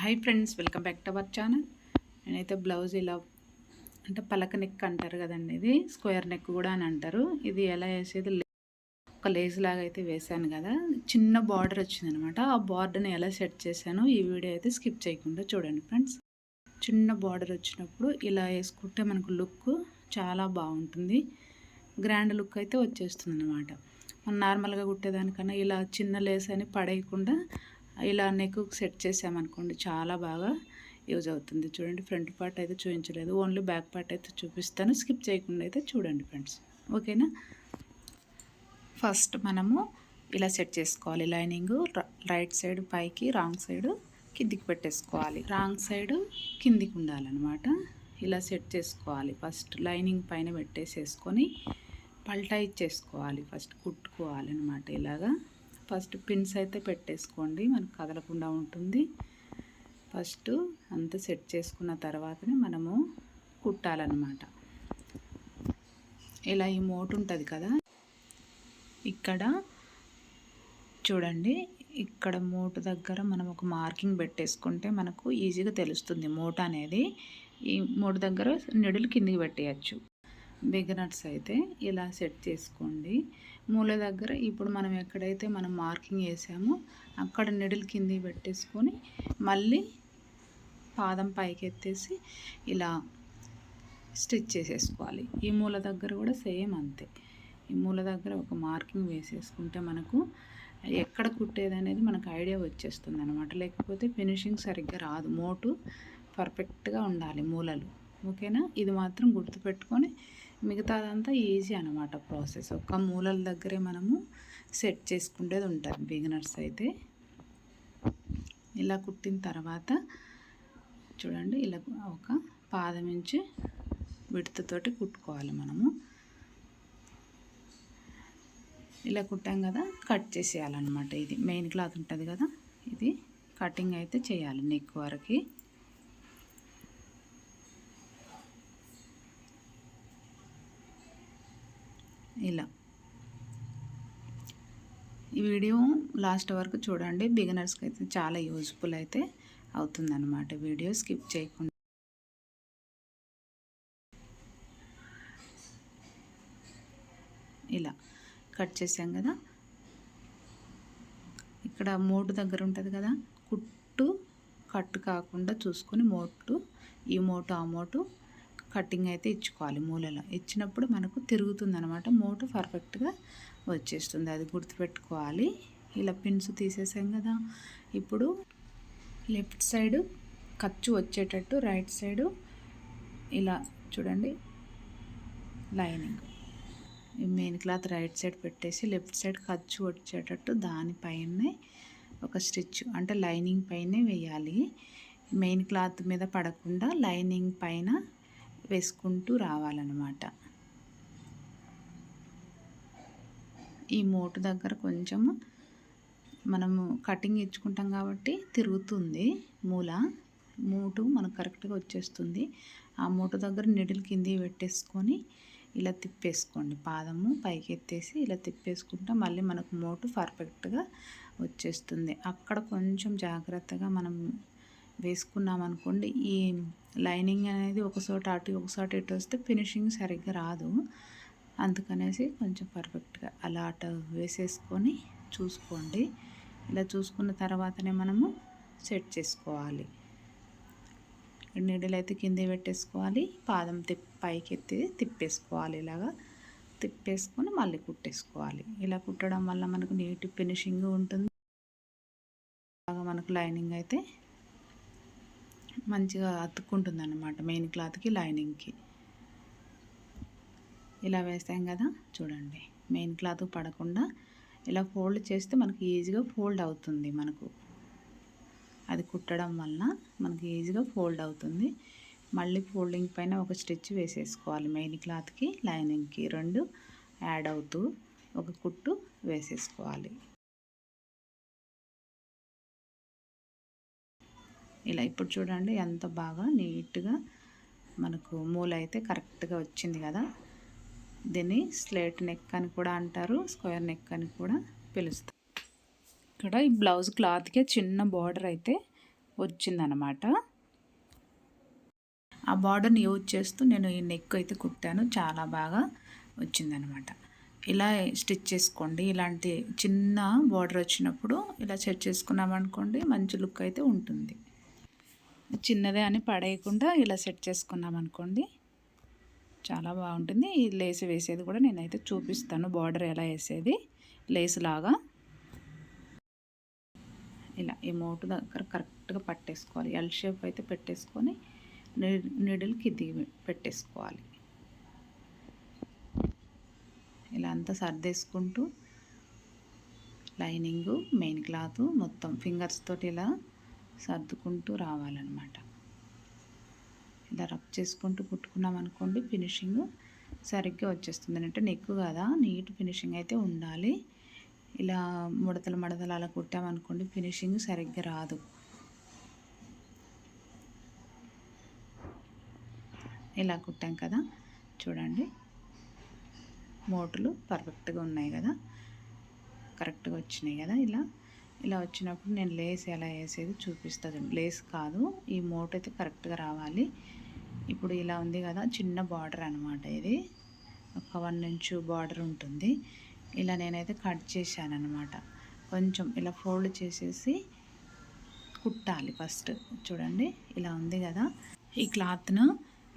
Hi friends welcome back to our channel నేనైతే blouse ఇలా అంటే పలక నెక్ అంటారు కదండి ఇది స్క్వేర్ నెక్ కూడా అని అంటారు. ఇది ఎలా వేసేది? ఒక లేస్ లాగా అయితే వేసాను కదా. చిన్న బార్డర్ వచ్చింది అనమాట ఆ బార్డర్ని ఎలా సెట్ చేశాను ఈ వీడియో అయితే స్కిప్ చేయకుండా చూడండి ఫ్రెండ్స్ చిన్న బార్డర్ వచ్చినప్పుడు ఇలా వేసుకుంటే మనకు లుక్ చాలా బాగుంటుంది. గ్రాండ్ లుక్ అయితే వచ్చేస్తుంది అనమాట మనం నార్మల్గా కుట్టేదానికన్నా ఇలా చిన్న లేస్ అని పడేయకుండా ఇలా నెక్ సెట్ చేసామనుకోండి చాలా బాగా యూజ్ అవుతుంది. చూడండి ఫ్రంట్ పార్ట్ అయితే చూపించలేదు. ఓన్లీ బ్యాక్ పార్ట్ అయితే చూపిస్తాను. స్కిప్ చేయకుండా అయితే చూడండి ఫ్రెండ్స్ ఓకేనా ఫస్ట్ మనము ఇలా సెట్ చేసుకోవాలి. లైనింగ్ రైట్ సైడ్ పైకి రాంగ్ సైడ్ కిందికి పెట్టేసుకోవాలి. రాంగ్ సైడ్ కిందికి ఉండాలన్నమాట. ఇలా సెట్ చేసుకోవాలి. ఫస్ట్ లైనింగ్ పైన పెట్టేసేసుకొని పల్టా ఇచ్చేసుకోవాలి. ఫస్ట్ కుట్టుకోవాలి అనమాట ఇలాగా. ఫస్ట్ పిన్స్ అయితే పెట్టేసుకోండి మనకు కదలకుండా ఉంటుంది. ఫస్ట్ అంతా సెట్ చేసుకున్న తర్వాతనే మనము కుట్టాలన్నమాట. ఇలా ఈ మోటు ఉంటుంది కదా ఇక్కడ చూడండి ఇక్కడ మోటు దగ్గర మనం ఒక మార్కింగ్ పెట్టేసుకుంటే మనకు ఈజీగా తెలుస్తుంది మోట అనేది. ఈ మోటు దగ్గర నిడులు కిందికి పెట్టేయచ్చు. బిగినర్స్ అయితే ఇలా సెట్ చేసుకోండి. మూల దగ్గర ఇప్పుడు మనం ఎక్కడైతే మనం మార్కింగ్ వేసామో అక్కడ నిడిల్ కింది పెట్టేసుకొని మళ్ళీ పాదం పైకి ఎత్తేసి ఇలా స్టిచ్ చేసేసుకోవాలి. ఈ మూల దగ్గర కూడా సేమ్ అంతే. ఈ మూల దగ్గర ఒక మార్కింగ్ వేసేసుకుంటే మనకు ఎక్కడ కుట్టేది అనేది మనకు ఐడియా వచ్చేస్తుంది అనమాట లేకపోతే ఫినిషింగ్ సరిగ్గా రాదు. మోటు పర్ఫెక్ట్గా ఉండాలి మూలలు. ఓకేనా? ఇది మాత్రం గుర్తుపెట్టుకొని మిగతాదంతా ఈజీ అనమాట ప్రాసెస్. ఒక్క మూలల దగ్గరే మనము సెట్ చేసుకునేది ఉంటుంది బిగినర్స్ అయితే. ఇలా కుట్టిన తర్వాత చూడండి ఇలా ఒక పాదం నుంచి విడతతోటి కుట్టుకోవాలి మనము. ఇలా కుట్టాం కదా కట్ చేసేయాలన్నమాట ఇది. మెయిన్ క్లాత్ ఉంటుంది కదా ఇది. కటింగ్ అయితే చేయాలి నెక్ వరకు. ఇలా. ఈ వీడియో లాస్ట్ వరకు చూడండి. బిగినర్స్కి అయితే చాలా యూజ్ఫుల్ అయితే అవుతుందన్నమాట. వీడియో స్కిప్ చేయకుండా. ఇలా కట్ చేసాం కదా. ఇక్కడ మోటు దగ్గర ఉంటుంది కదా. కుట్టు కట్ కాకుండా చూసుకొని మోటు. ఈ మోటు ఆ మోటు కటింగ్ అయితే ఇచ్చుకోవాలి మూలలో. ఇచ్చినప్పుడు మనకు తిరుగుతుంది అనమాట పర్ఫెక్ట్గా వచ్చేస్తుంది. అది గుర్తుపెట్టుకోవాలి. ఇలా పిన్స్ తీసేసాం కదా. ఇప్పుడు లెఫ్ట్ సైడు ఖర్చు వచ్చేటట్టు రైట్ సైడు ఇలా చూడండి. Lining. Main cloth right side పెట్టేసి లెఫ్ట్ సైడ్ ఖర్చు వచ్చేటట్టు దానిపైనే ఒక స్టిచ్ అంటే లైనింగ్ పైనే వేయాలి. మెయిన్ క్లాత్ మీద పడకుండా లైనింగ్ పైన వేసుకుంటూ రావాలన్నమాట. ఈ మోటు దగ్గర కొంచెము మనము కటింగ్ ఇచ్చుకుంటాం కాబట్టి తిరుగుతుంది మూల. మూటు మనకు కరెక్ట్గా వచ్చేస్తుంది. ఆ మూట దగ్గర నిడిల్ కింది పెట్టేసుకొని ఇలా తిప్పేసుకోండి. పాదము పైకి ఎత్తేసి ఇలా తిప్పేసుకుంటే మళ్ళీ మనకు మోటు పర్ఫెక్ట్గా వచ్చేస్తుంది. అక్కడ కొంచెం జాగ్రత్తగా మనం వేసుకున్నాం అనుకోండి ఈ లైనింగ్ అనేది ఒకసోట అటు ఒకసోట ఇటు వస్తే ఫినిషింగ్ సరిగ్గా రాదు. అందుకనేసి కొంచెం పర్ఫెక్ట్గా అలా అటు వేసేసుకొని చూసుకోండి. ఇలా చూసుకున్న తర్వాతనే మనము సెట్ చేసుకోవాలి. నీడలు అయితే కింద పెట్టేసుకోవాలి పాదం తిప్పి పైకి ఎత్తి తిప్పేసుకోవాలి ఇలాగా. తిప్పేసుకొని మళ్ళీ కుట్టేసుకోవాలి. ఇలా కుట్టడం వల్ల మనకు నీట్ ఫినిషింగ్ ఉంటుంది. మనకు లైనింగ్ అయితే మంచిగా అతుక్కుంటుంది అన్నమాట మెయిన్ క్లాత్కి లైనింగ్కి ఇలా వేస్తాం కదా చూడండి. మెయిన్ క్లాత్ పడకుండా ఇలా ఫోల్డ్ చేస్తే మనకి ఈజీగా ఫోల్డ్ అవుతుంది మనకు. అది కుట్టడం వలన మనకి ఈజీగా ఫోల్డ్ అవుతుంది. మళ్ళీ ఫోల్డింగ్ పైన ఒక స్టిచ్ వేసేసుకోవాలి మెయిన్ క్లాత్కి లైనింగ్కి రెండు యాడ్ అవుతూ ఒక కుట్టు వేసేసుకోవాలి. ఇలా ఇప్పుడు చూడండి ఎంత బాగా నీట్గా మనకు మూల అయితే కరెక్ట్గా వచ్చింది కదా. దీన్ని స్లేట్ నెక్ అని కూడా అంటారు స్క్వేర్ నెక్ అని కూడా పిలుస్తారు. ఇక్కడ ఈ బ్లౌజ్ క్లాత్కే చిన్న బార్డర్ అయితే వచ్చిందనమాట ఆ బార్డర్ని యూజ్ చేస్తూ నేను ఈ నెక్ అయితే కుట్టాను చాలా బాగా వచ్చిందనమాట ఇలా స్టిచ్ చేసుకోండి ఇలాంటి చిన్న బార్డర్ వచ్చినప్పుడు ఇలా సెట్ చేసుకున్నామనుకోండి మంచి లుక్ అయితే ఉంటుంది. చిన్నదే అని పడేయకుండా ఇలా సెట్ చేసుకున్నాం అనుకోండి. చాలా బాగుంటుంది. ఈ లేస్ వేసేది కూడా నేనైతే చూపిస్తాను. బార్డర్ ఎలా వేసేది. లేస్ లాగా. ఇలా ఈ మోటు దగ్గర కరెక్ట్గా పట్టేసుకోవాలి. ఎల్ షేప్ అయితే పెట్టేసుకొని నీడిల్కి దిగి పెట్టేసుకోవాలి. ఇలా అంతా సర్దేసుకుంటూ లైనింగు మెయిన్ క్లాత్ మొత్తం ఫింగర్స్ తోటి ఇలా సర్దుకుంటూ రావాలన్నమాట. ఇలా రబ్ చేసుకుంటూ కుట్టుకున్నాం అనుకోండి ఫినిషింగ్ సరిగ్గా వచ్చేస్తుంది. అంటే నెక్కు కదా నీట్ ఫినిషింగ్ అయితే ఉండాలి. ఇలా ముడతలు మడతలు అలా కుట్టామనుకోండి ఫినిషింగ్ సరిగ్గా రాదు. ఇలా కుట్టాం కదా చూడండి. మోటులు పర్ఫెక్ట్గా ఉన్నాయి కదా కరెక్ట్గా వచ్చినాయి కదా ఇలా ఇలా వచ్చినప్పుడు నేను లేస్ ఎలా వేసేది చూపిస్తుంది లేస్ కాదు ఈ మోట్ అయితే కరెక్ట్గా రావాలి. ఇప్పుడు ఇలా ఉంది కదా చిన్న బార్డర్ అనమాట ఇది. ఒక వన్ ఇంచు బార్డర్ ఉంటుంది. ఇలా నేనైతే కట్ చేశాను అనమాట కొంచెం ఇలా ఫోల్డ్ చేసేసి కుట్టాలి ఫస్ట్. చూడండి ఇలా ఉంది కదా. ఈ క్లాత్ను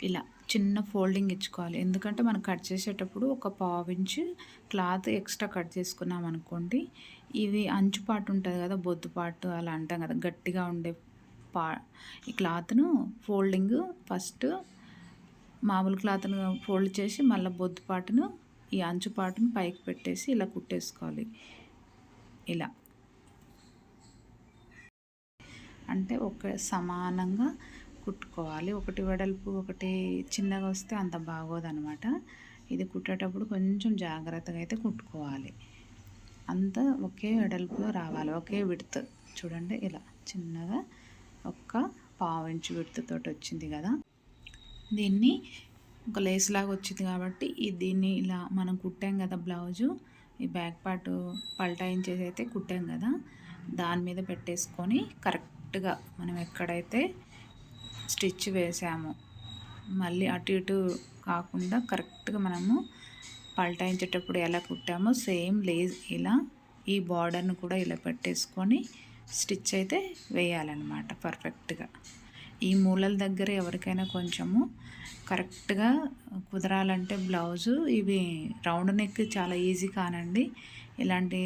ఇలా చిన్న ఫోల్డింగ్ ఇచ్చుకోవాలి. ఎందుకంటే మనం కట్ చేసేటప్పుడు ఒక పావు ఇంచు క్లాత్ ఎక్స్ట్రా కట్ చేసుకున్నాం అనుకోండి ఇది అంచుపాటు ఉంటుంది కదా బొద్దుపాటు అలా అంటాం కదా గట్టిగా ఉండే పా ఈ క్లాత్ను ఫోల్డింగ్ ఫస్ట్ మామూలు క్లాత్ను ఫోల్డ్ చేసి మళ్ళీ బొద్దు పాటును ఈ అంచుపాటును పైకి పెట్టేసి ఇలా కుట్టేసుకోవాలి. ఇలా. అంటే ఒక సమానంగా కుట్టుకోవాలి. ఒకటి వెడల్పు ఒకటి చిన్నగా వస్తే అంత బాగోదనమాట. ఇది కుట్టేటప్పుడు కొంచెం జాగ్రత్తగా అయితే కుట్టుకోవాలి. అంతా ఒకే వెడల్పులో రావాలి. ఒకే విడత. చూడండి ఇలా చిన్నగా ఒక్క పావు ఇంచు విడతతోటి వచ్చింది కదా. దీన్ని ఒక లేస్ లాగా వచ్చింది కాబట్టి దీన్ని ఇలా మనం కుట్టాం కదా బ్లౌజు. ఈ బ్యాక్ పార్ట్ పల్టాయించేసి అయితే కుట్టాం కదా. దాని మీద పెట్టేసుకొని కరెక్ట్గా మనం ఎక్కడైతే స్టిచ్ వేసామో మళ్ళీ అటు ఇటు కాకుండా కరెక్ట్గా మనము పల్టాయించేటప్పుడు ఎలా కుట్టామో సేమ్ లేజ్ ఇలా ఈ బార్డర్ను కూడా ఇలా పెట్టేసుకొని స్టిచ్ అయితే వేయాలన్నమాట పర్ఫెక్ట్గా. ఈ మూలల దగ్గర ఎవరికైనా కొంచెము కరెక్ట్గా కుదరాలంటే బ్లౌజు ఇవి రౌండ్ నెక్ చాలా ఈజీ కానండి. ఇలాంటి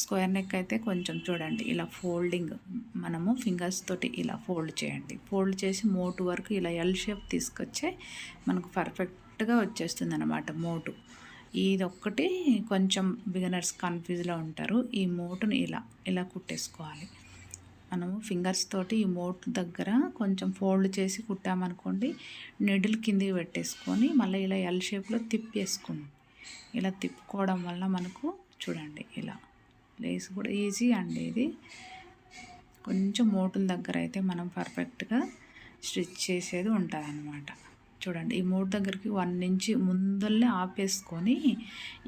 స్క్వేర్ నెక్ అయితే కొంచెం చూడండి ఇలా ఫోల్డింగ్ మనము ఫింగర్స్ తోటి ఇలా ఫోల్డ్ చేయండి. ఫోల్డ్ చేసి మోటు వరకు ఇలా ఎల్ షేప్ తీసుకొచ్చే మనకు పర్ఫెక్ట్ కరెక్ట్గా వచ్చేస్తుంది అనమాట మోటు. ఇది ఒక్కటి కొంచెం బిగినర్స్ కన్ఫ్యూజ్లో ఉంటారు. ఈ మోటుని ఇలా ఇలా కుట్టేసుకోవాలి. మనము ఫింగర్స్ తోటి ఈ మోటు దగ్గర కొంచెం ఫోల్డ్ చేసి కుట్టామనుకోండి నిడిల్ కిందికి పెట్టేసుకొని మళ్ళీ ఇలా ఎల్ షేప్లో తిప్పేసుకోండి ఇలా తిప్పుకోవడం వల్ల మనకు చూడండి ఇలా లేస్ కూడా ఈజీ అండి ఇది. కొంచెం మోటుల దగ్గర అయితే మనం పర్ఫెక్ట్గా స్టిచ్ చేసేది ఉంటుంది అన్నమాట చూడండి. ఈ మూడు దగ్గరికి వన్ నుంచి ముందల్లే ఆపేసుకొని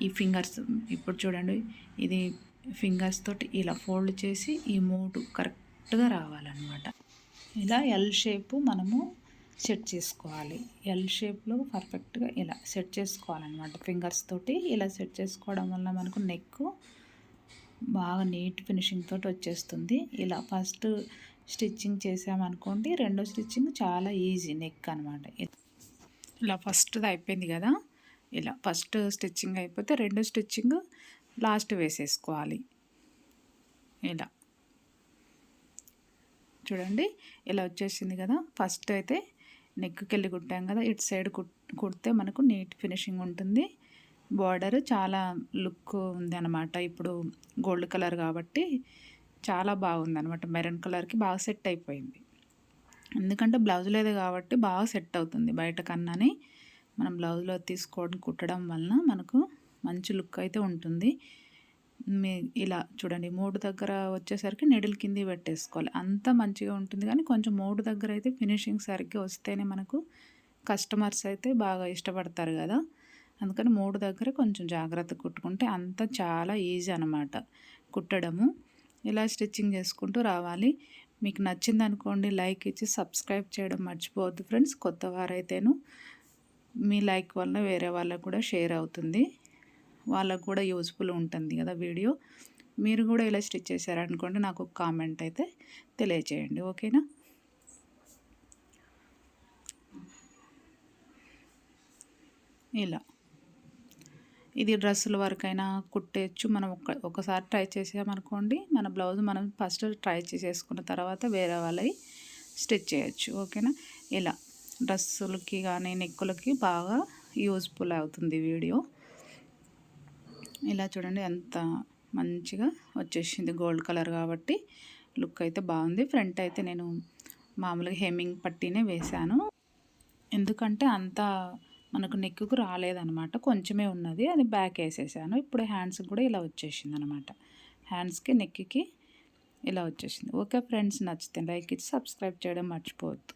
ఈ ఫింగర్స్ ఇప్పుడు చూడండి. ఇది ఫింగర్స్ తోటి ఇలా ఫోల్డ్ చేసి ఈ మూడు కరెక్ట్గా రావాలన్నమాట. ఇలా ఎల్ షేపు మనము సెట్ చేసుకోవాలి. ఎల్ షేప్లో పర్ఫెక్ట్గా ఇలా సెట్ చేసుకోవాలన్నమాట. ఫింగర్స్ తోటి ఇలా సెట్ చేసుకోవడం వల్ల మనకు నెక్ బాగా నీట్ ఫినిషింగ్ తోటి వచ్చేస్తుంది. ఇలా ఫస్ట్ స్టిచ్చింగ్ చేసామనుకోండి రెండో స్టిచ్చింగ్ చాలా ఈజీ నెక్ అనమాట ఇలా ఫస్ట్ది అయిపోయింది కదా. ఇలా ఫస్ట్ స్టిచ్చింగ్ అయిపోతే రెండో స్టిచ్చింగ్ లాస్ట్ వేసేసుకోవాలి. ఇలా. చూడండి ఇలా వచ్చేసింది కదా. ఫస్ట్ అయితే నెక్కి వెళ్ళి కుట్టాం కదా. ఇటు సైడ్ కుడితే మనకు నీట్ ఫినిషింగ్ ఉంటుంది. బార్డర్ చాలా లుక్ ఉంది అనమాట ఇప్పుడు గోల్డ్ కలర్ కాబట్టి చాలా బాగుంది అనమాట మెరూన్ కలర్కి బాగా సెట్ అయిపోయింది. ఎందుకంటే బ్లౌజ్ లేదు కాబట్టి బాగా సెట్ అవుతుంది బయట కన్నాని. మనం బ్లౌజ్లో తీసుకోవడం కుట్టడం వలన మనకు మంచి లుక్ అయితే ఉంటుంది. మీ ఇలా చూడండి మూడు దగ్గర వచ్చేసరికి నెడిల్ కింది పెట్టేసుకోవాలి. అంత మంచిగా ఉంటుంది కానీ కొంచెం మూడు దగ్గర అయితే ఫినిషింగ్ సరిగ్గా వస్తేనే మనకు కస్టమర్స్ అయితే బాగా ఇష్టపడతారు కదా. అందుకని మూడు దగ్గర కొంచెం జాగ్రత్త కుట్టుకుంటే అంత చాలా ఈజీ అనమాట కుట్టడము. ఇలా స్టిచ్చింగ్ చేసుకుంటూ రావాలి. మీకు నచ్చింది అనుకోండి లైక్ ఇచ్చి సబ్స్క్రైబ్ చేయడం మర్చిపోవద్దు ఫ్రెండ్స్. కొత్త వారైతేను మీ లైక్ వల్ల వేరే వాళ్ళకు కూడా షేర్ అవుతుంది. వాళ్ళకు కూడా యూజ్ఫుల్ ఉంటుంది కదా వీడియో. మీరు కూడా ఇలా స్టిచ్ చేశారనుకోండి నాకు ఒక కామెంట్ అయితే తెలియచేయండి. ఓకేనా? ఇలా. ఇది డ్రెస్సుల వరకైనా కుట్టేయచ్చు. మనం ఒక ఒకసారి ట్రై చేసామనుకోండి మన బ్లౌజ్ మనం ఫస్ట్ ట్రై చేసేసుకున్న తర్వాత వేరే వాళ్ళవి స్టిచ్ చేయొచ్చు. ఓకేనా? ఇలా డ్రెస్సులకి కానీ నెక్కులకి బాగా యూజ్ఫుల్ అవుతుంది వీడియో. ఇలా చూడండి ఎంత మంచిగా వచ్చేసింది గోల్డ్ కలర్ కాబట్టి. లుక్ అయితే బాగుంది. ఫ్రంట్ అయితే నేను మామూలుగా హెమ్మింగ్ పట్టీనే వేశాను. ఎందుకంటే అంత మనకు నెక్కుకు రాలేదనమాట కొంచెమే ఉన్నది. అది బ్యాక్ వేసేసాను. ఇప్పుడు హ్యాండ్స్కి కూడా ఇలా వచ్చేసింది అనమాట హ్యాండ్స్కి నెక్కి ఇలా వచ్చేసింది. ఓకే ఫ్రెండ్స్ నచ్చితే లైక్ ఇచ్చి సబ్స్క్రైబ్ చేయడం మర్చిపోవద్దు.